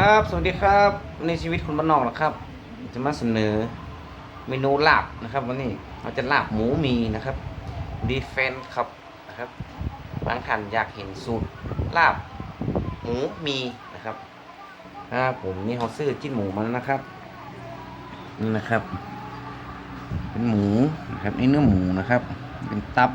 ครับ สวัสดีครับ ในชีวิตคนบ้านนอกนะครับ จะมาเสนอเมนูลาบนะครับ วันนี้เราจะลาบหมูมีนะครับดีเฟนครับนะครับบางท่านอยากเห็นสูตรลาบหมูมีนะครับครับผมนี่เขาซื้อจิ้นหมูมาแล้วนะครับนี่นะครับ เป็นหมูนะครับนี่เนื้อหมูนะครับ เป็นตับ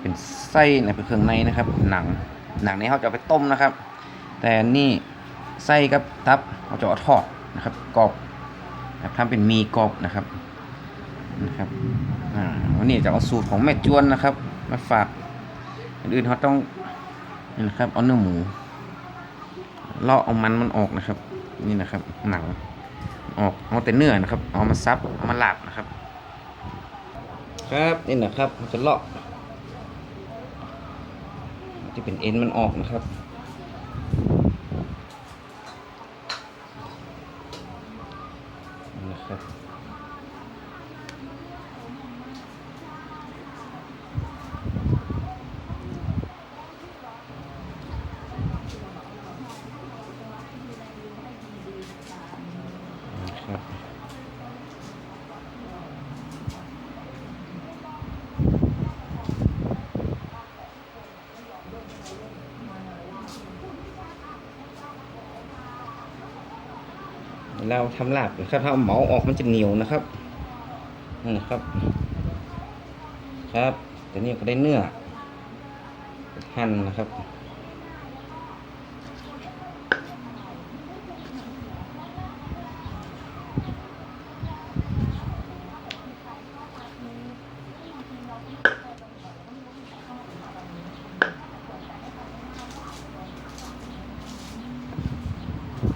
เป็นไส้นะเป็นเครื่องในนะครับ หนัง หนังนี้เขาจะไปต้มนะครับ แต่นี่ ไส้กับตับเขาจะเอาทอดนะครับกรอบนะครับทำเป็นมีกรอบนะครับนะครับอ่าวันนี้จะเอาสูตรของแม่จวนนะครับ มาฝากอื่นเขาต้องนี่นะครับเอาเนื้อหมูเลาะเอามันมันออกนะครับ นี่นะครับหนังออกเอาแต่เนื้อนะครับ เอามาซับเอามาหลาบนะครับ ครับนี่นะครับมันจะเลาะจะเป็นเอ็นมันออกนะครับนะครับ เราทำลาบนะครับถ้าเอาหมาออกมันจะเหนียวนะครับนั่นนะครับ ครับแต่นี่ก็ได้เนื้อหั่นนะครับ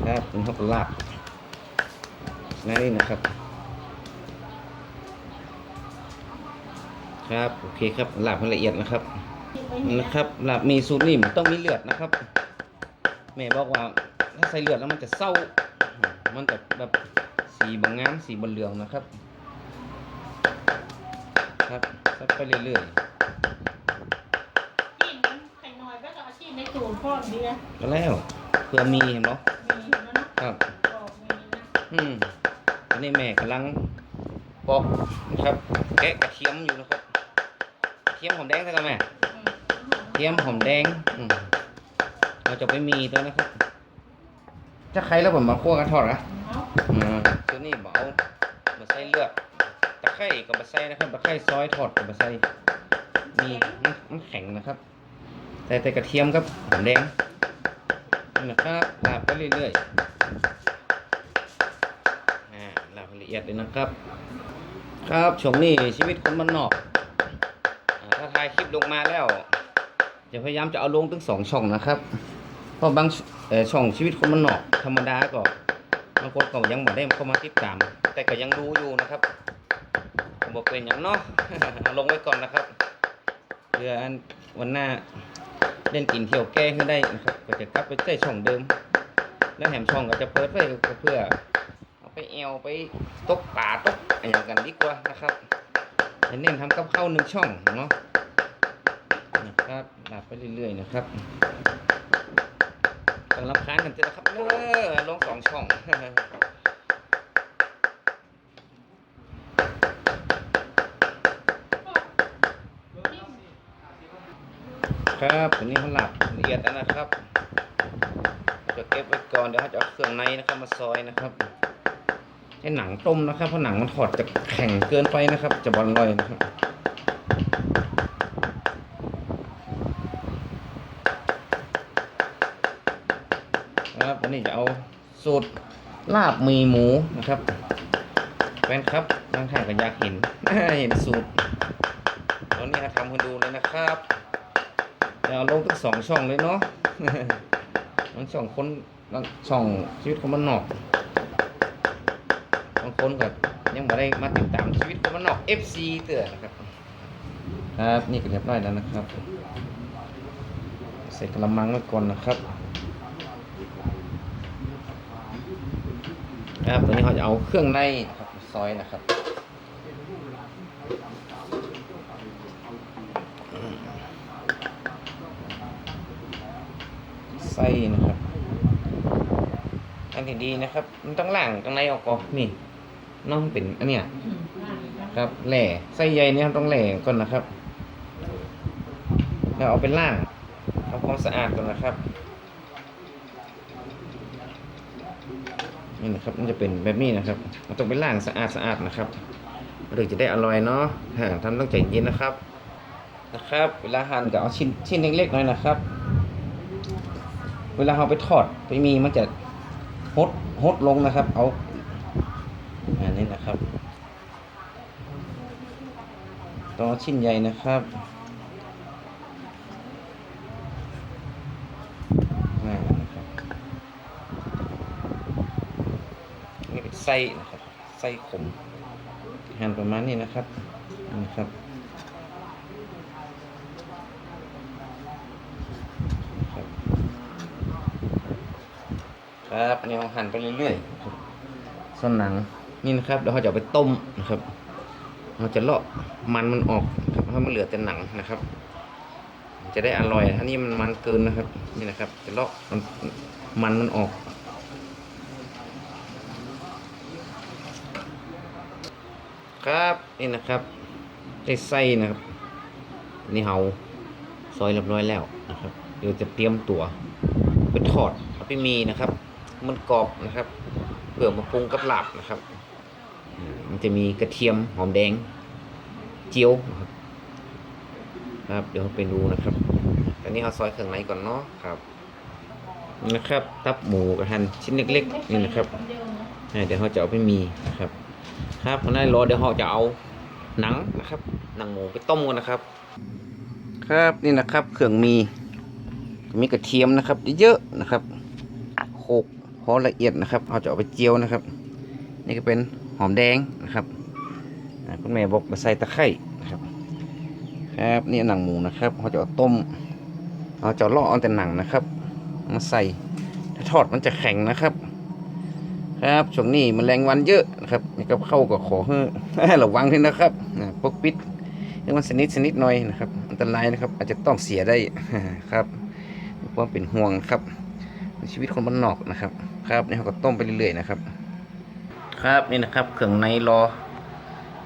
ครับเป็นข้าวลาบ นี่นะครับ ครับโอเคครับลาบให้ละเอียดนะครับนะครับลาบมีสูตรนี่มันต้องมีเลือดนะครับแม่บอกว่าถ้าใส่เลือดแล้วมันจะเศร้า มันจะแบบสีบางงามสีบนเหลืองนะครับ ครับซับไปเรื่อยจิ้มมันไข่น้อยก็เอาจิ้มในตูนพ่อดีนะๆก็แล้วเพื่อมีเห็นเนาะมีอยู่แล้วเนาะครับบอกมี นะอืมอันนี้แม่กำลังปอกนะครับ แกะกระเทียมอยู่นะครับเทียมหอมแดงใช่ไหมแม่เทียมหอมแดงอืเราจะไปมีตัวนะครับ จะใครแล้วผมมาคั่วกันทอดนะตัวนี้เอามาใส่เลือดตะไคร้กับมาใส่นะครับตะไคร้ซอยทอดกับมาใส่มีมันแข็งนะครับ แต่แต่กระเทียมกับหอมแดงนี่นะครับลาบไปเรื่อยๆอ่าลาบให้ละ เอียดเลยนะครับ ครับช่วงนี้ชีวิตคนบ้านนอกถ้าถ่ายคลิปลงมาแล้วจะพยายามจะเอาลงถึงสองช่องนะครับเพราะบางช่องชีวิตคนบ้านนอก ธรรมดาก็บางคนก็ยังบ่ได้เข้ามาติดตาม แต่ก็ยังดูอยู่นะครับบอกเป็นอย่างเนาะเอาลงไว้ก่อนนะครับเพื่อวันหน้าเล่นกินเที่ยวแก้ให้ได้นะครับ ก็จะกลับไปใช้ช่องเดิม แล้วแถมช่องก็จะเปิดไว้เพื่อ อาไปแอวไปตกป่าตกอะไรอย่างกันดีกว่านะครับเน้นทำกับข้าวหนึ่งช่องเนาะนะครับลาบไปเรื่อยๆนะครับต้องรำคาญกันเถอะนะครับเออลงสองช่องครับอันนี้เขาหลับละเอียดแล้วนะครับจะเก็บไว้ก่อนเดี๋ยวเขาจะเอาเครื่องในนะครับมาซอยนะครับ ให้หนังต้มนะครับเพราะหนังมันถอดจะแข็งเกินไปนะครับ จะบอลลอยนะครับครับวันนี้จะเอาสูตรลาบมีหมูนะครับแฟนครับบางท่านก็อยากเห็นเห็นสูตรตอนนี้ทำให้ดูเลยนะครับจะเอาลงทั้งสองช่องเลยเนาะทั้งสองคนทั้งช่องชีวิตคนมันหนอกางคนก็ยังไม่ได้มาติดตามชีวิตคนมันนอก FC เตือนะครับ ครับนี่ก็เรียบร้อยแล้วนะครับใส่กระมังไว้ก่อนนะครับ ครับตัวนี้เขาจะเอาเครื่องในครับซอยนะครับอืมไส้นะครับ อันที่ดีนะครับ มันต้องล้างข้างในออกก่อนนี่ น้องเป็นอันเนี้ยครับแหล่ไส้ใยเนี่ยต้องแหล่ก่อนนะครับ แล้วเอาไปล้างทำความสะอาดก่อนนะครับนี่นะครับมันจะเป็นแบบนี้นะครับมันต้องไปล้างสะอาดสะอาดนะครับถึงจะได้อร่อยเนาะฮะทำต้องใจเย็นนะครับนะครับ เวลาหั่นก็เอาชิ้นชิ้นเล็กๆหน่อยนะครับ เวลาเราไปทอดไปมีมันจะหดหดลงนะครับ เอา นะครับต้อชิ้นใหญ่นะครับนี่เป็นไส้นะครับ ไส้ขมหั่นประมาณนี้นะครับนะครับครับครับอันนี้เราหั่นไปเรื่อยๆส่วนหนัง นี่นะครับเดี๋ยวเราจะไปต้มนะครับเราจะเลาะมันมันออกครับให้มันเหลือแต่หนังนะครับ จะได้อร่อยอันนี้มันมันเกินนะครับ นี่นะครับ จะเลาะมันมันมันออกครับนี่นะครับได้ไส้นะครับ นี่เฮาซอยเรียบร้อยแล้วนะครับ เดี๋ยวจะเตรียมตัวไปทอดเอาไปมีนะครับ มันกรอบนะครับเพื่อมาปรุงกับหลาบนะครับ จะมีกระเทียมหอมแดง เจียวนะครับครับเดี๋ยวไปดูนะครับ ตอนนี้เอาซอยเครื่องในก่อนเนาะครับ นะครับ ตับหมูกระหันชิ้นเล็กๆนี่นะครับเดี๋ยวเขาจะเอาไปมีนะครับ ครับพอได้รอเดี๋ยวเขาจะเอาหนังนะครับหนังหมูไปต้มกันนะครับ ครับนี่นะครับเครื่องมีมีกระเทียมนะครับเยอะๆนะครับโขกพอละเอียดนะครับเขาจะเอาไปเจียวนะครับ นี่ก็เป็น หอมแดงนะครับคุณแม่บอกมาใส่ตะไคร้นะครับครับนี่หนังหมูนะครับเขาจะเอาต้มเราจะลาะเอาแต่หนังนะครับ มาใส่ถ้าทอดมันจะแข็งนะครับ ครับช่วงนี้มันแมลงวันเยอะนะครับนี่ก็เข้าก็ขอให้ระวังด้วยนะครับนะพกปิดให้มันสนิทสนิทหน่อยนะครับอันตรายนะครับ อาจจะต้องเสียได้ครับความเป็นห่วงครับ ชีวิตคนบ้านนอกนะครับ ครับนี่เขาก็ต้มไปเรื่อยๆนะครับ ครับนี่นะครับเครื่องในรอ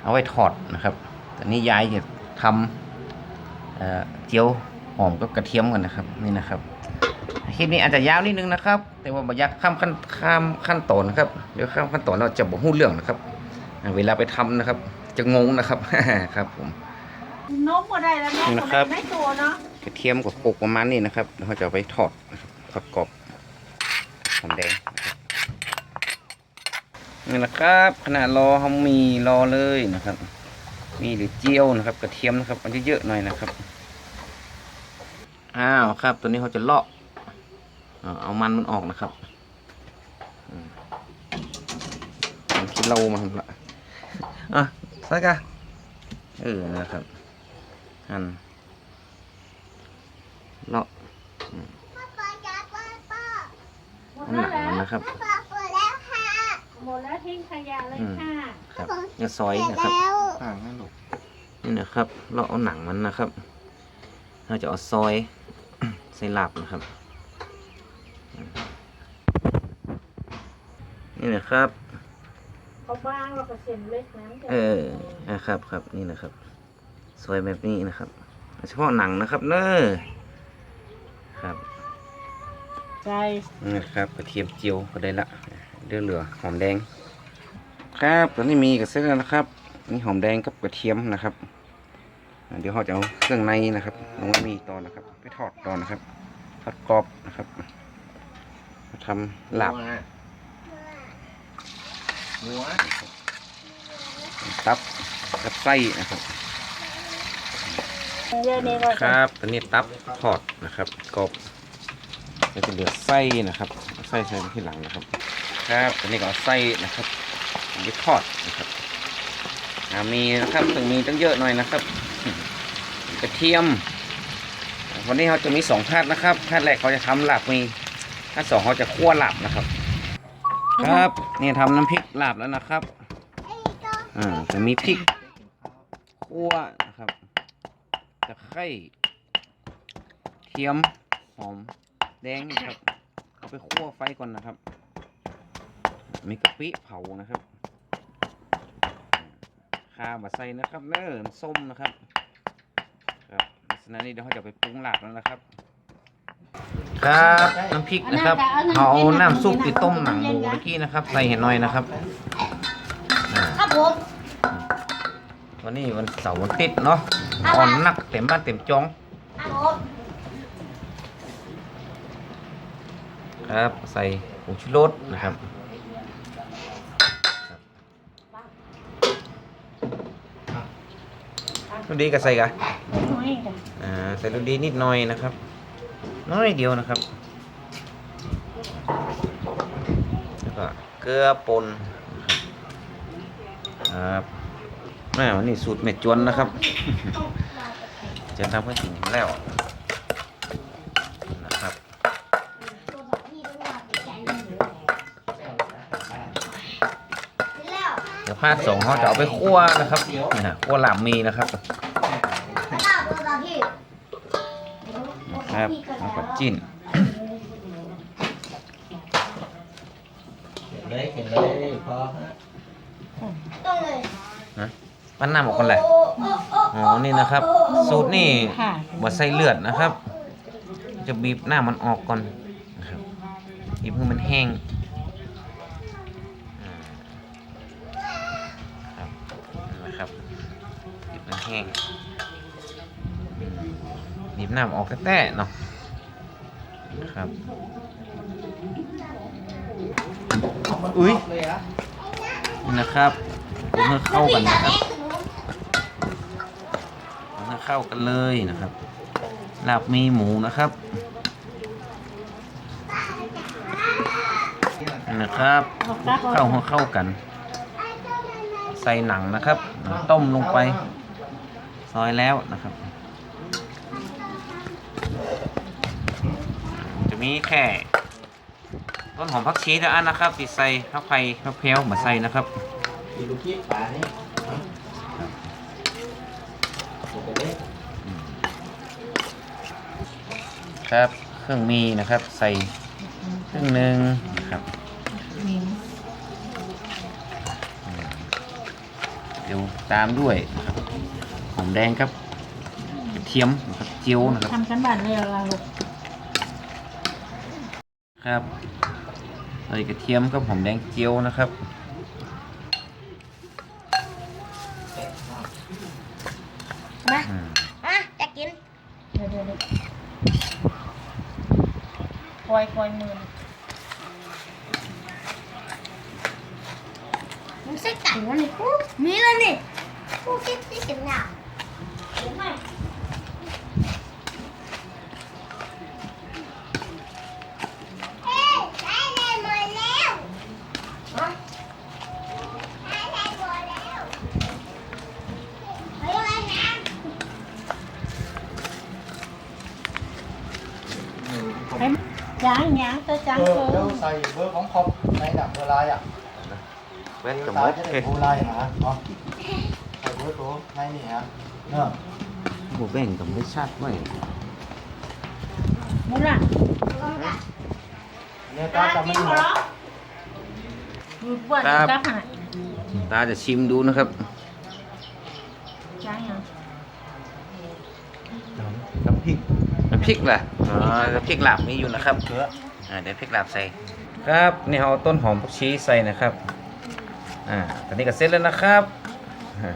เอาไว้ทอดนะครับตอนนี้ยายจะทำเอ่อเจียวหอมกับกระเทียมกันนะครับ นี่นะครับคลิปนี้อาจจะยาวนิดนึงนะครับ แต่ว่าบ่อยากข้ามขั้นข้ามขั้นตอนนะครับเดี๋ยวข้ามขั้นตอนเราจะบอกหู้เรื่องนะครับอ่าเวลาไปทำนะครับ จะงงนะครับครับผมนมก็ได้แล้วนมนี่ก็นะครับได้ตัวเนาะกระเทียมกับโขลกประมาณนี้นะครับเดี๋ยวเราจะเอาไปทอดนะครับทอดกรอบหอมแดง นะครับนี่นะครับขณะรอเขามีรอเลยนะครับ มีหรือเจียวนะครับ กระเทียมนะครับมันจะเยอะหน่อยนะครับอ้าวครับ ตัวนี้เขาจะเลาะเอาเอามันมันออกนะครับอืมมันคิดเรามาทำละอะใส่กะเออนะครับหั่นเลาะป้าจ๋าป้าป้าหมดอันหแล้วนังเหรอนะครับ ป้าเปิดแล้วค่ะ หมด แล้วทิ้งขยะเลยอืมค่ะครับจะซอยนะครับแล้วอ่านั่นลูกนี่นะครับ เราเอาหนังมันนะครับ เราจะเอาซอยใส่ลาบนะครับ นี่นะครับเขาบ้างเราก็เส้นเล็กนะเออนะครับครับนี่นะครับซอยแบบนี้นะครับเฉพาะหนังนะครับเนอะครับใจนี่นะครับกระเทียมเจียวก็ได้ละเดือเหลือหอมแดง ครับตอนนี้มีกับเส้นแล้วนะครับนี่หอมแดงกับกระเทียมนะครับอ่าเดี๋ยวเราจะเอาเครื่องในนะครับลงไว้มีตอนนะครับ ไปทอดตอนนะครับทอดกรอบนะครับมาทำลาบหัวตับกับไส้นะครับเยอะนี่ก็ครับตอนนี้ตับทอดนะครับกรอบแล้วจะเหลือไส้นะครับเอาไส้ใส่ที่หลังนะครับ ครับตอนนี้ก็เอาไส้นะครับ ไปทอดนะครับอ่ามีนะครับถึงมีตั้งเยอะหน่อยนะครับ กระเทียม วันนี้เราจะมีสองพาร์ทนะครับพาร์ทแรกเขาจะทำลาบมีพาร์ทสองเขาจะคั่วหลาบนะครับ ครับนี่ทำน้ำพริกหลาบแล้วนะครับอ่าจะมีพริกคั่วนะครับตะไคร้เทียมหอมแดงนะครับเอาไปคั่วไฟก่อนนะครับ มีกะปิเผานะครับาวมาใส่นะครับเนื้อส้มนะครับครับลักษณะนี้เดี๋ยวเขาจะไปปรุงหลักแล้วนะครับ ครับน้ำพริกนะครับเอาน้ำซุปที่ต้มหนังหมูเมื่อกี้นะครับ ใส่เห็นหน่อยนะครับอ่าครับผมวันนี้วันเสาร์วันติดเนาะอ่อนนักเต็มบ้านเต็มจองครับผมครับใส่ผงชูรสนะครับ ลูกดีก็ใส่กะน้อยกันอ่าใส่ลูกดีนิดหน่อยนะครับ น้อยเดียวนะครับแล้วก็เกลือป่นนะครับแม่วันนี้สูตรเม็ดจวนนะครับ จะทำให้ถึงแล้วนะครับ ตัวสองพี่ต้องมาติดใจเลยแล้ว เดี๋ ยวพาดสองเขาจะเอาไปคั่วนะครับนี่นะคั่วหลามมีนะครับแล้วตัวสองพี่ครับแล้วก็จิ้นเลยเข็นเลยพอฮะต้องเลยนะปั้นน้ำออกกันแหละโอ้โอ้โอ้อ๋อนี่นะครับ สูตรนี่ค่ะบ่ใส่เลือดนะครับ จะบีบหน้ามันออกก่อนนะครับบีบให้มันแห้ง ห้งบีบหน้ามันออกแต้ๆเนาะครับ อุ้ยเลยอะนี่นะครับปรุงให้เข้ากันนะครับปรุงให้เข้ากันเลยนะครับลาบมีหมูนะครับนี่นะครับเอากลับเข้าให้เข้ากัน ใส่หนังนะครับ ต้มลงไป ซอยแล้วนะครับ จะมีแค่ต้นหอมผักชีเท่านั้นนะครับที่ใส่ผักไผ่ผักเพลวมาใส่นะครับดูลูกคิดป่านี่โอเคเลยครับเครื่องมีนะครับใส่ครึ่งหนึ่งนะครับมีเดี๋ยวตามด้วยนะครับห อมแดงครับกระเทียมนะครับเจียวนะครับทำกันบ้านเลยเราลูกครับใส่กระเทียมกับหอมแดงเจียวนะครับมาอืมอะจะกินเดี๋ยวเดี๋ยวเดี๋ยวคอยคอยมือมึงใส่ไก่แล้วนี่กูมีแล้วนี่กูคิดที่กินหนังเอ้ยได้เลยหมดแล้วฮะได้เลยหมดแล้วเฮ้ยอะไรนะให้ยางยางตัวจังเออเกิเดี๋ยวนใส่เบอร์ของคอมในหนังโบราณอะแว่ นเดี๋กัยบวมตาดจะเอ้ได้ยโบราณนะเนาะใส่เบอร์ตัวในนี่ฮะเนาะหมูแบ่งกับไม่ชัดไหมมุระเนี่ยตาจะไม่เหรอมือปวดจับหาตาจะชิมดูนะครับยางยังน้ำพริกน้ำพริกล่ะอ๋อน้ำพริกหลาบมีอยู่นะครับเกลืออ่าเดี๋ยวพริกลาบใส่ ครับนี่เอาต้นหอมผักชีใส่นะครับ อ่าตอนนี้ก็เสร็จแล้วนะครับอ่า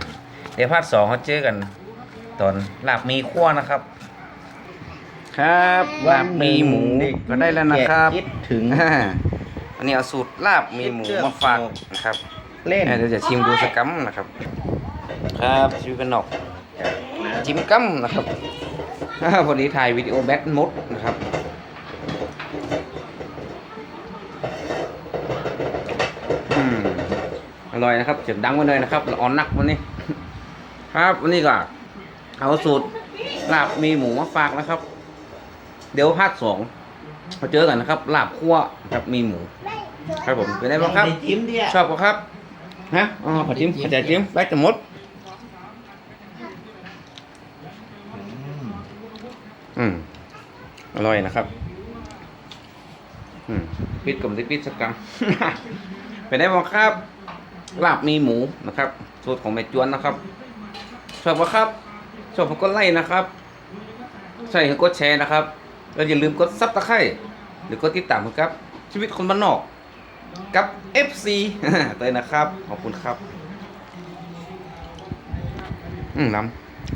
เดี๋ยวพาร์ทสองเขาเจอกัน ตอนลาบมีขั้วนะครับ ครับลาบมีหมูก็ได้แล้วนะครับคิดถึงอ่าอันนี้เอาสูตรลาบมีหมูมาฝากนะครับเล่นอ่าเดี๋ยวจะชิมดูสักกัมนะครับ ครับชิมกันหนอกชิมกัมนะครับอ่าพอดีถ่ายวิดีโอแบทมดนะครับอืมอร่อยนะครับเสียงดังไว้เลยนะครับละอ่อนนักวันนี้ ครับ วันนี้ก็เอาสูตรลาบมีหมูมาฝากนะครับ เดี๋ยวภาคสองมาเจอกันนะครับลาบคั่วกับมีหมู ครับผมเป็นไงบ้างครับ จิ้มดิชอบปะครับฮะอ๋อขอจิ้มขอจ่ายจิ้มได้จะหมดอืมอร่อยนะครับ อืมปิดกับที่ปิดสักกังอเป็นได้บ้างครับลาบมีหมูนะครับ สูตรของแม่จวนนะครับ ชอบครับ ชอบผมก็ไล่นะครับ ใช่กดแชร์นะครับ แล้วอย่าลืมกดซับตะไคร้หรือกดติดตามครับ ชีวิตคนบ้านนอก กับ FC ตัวนะครับ ขอบคุณครับ อืมน้ำ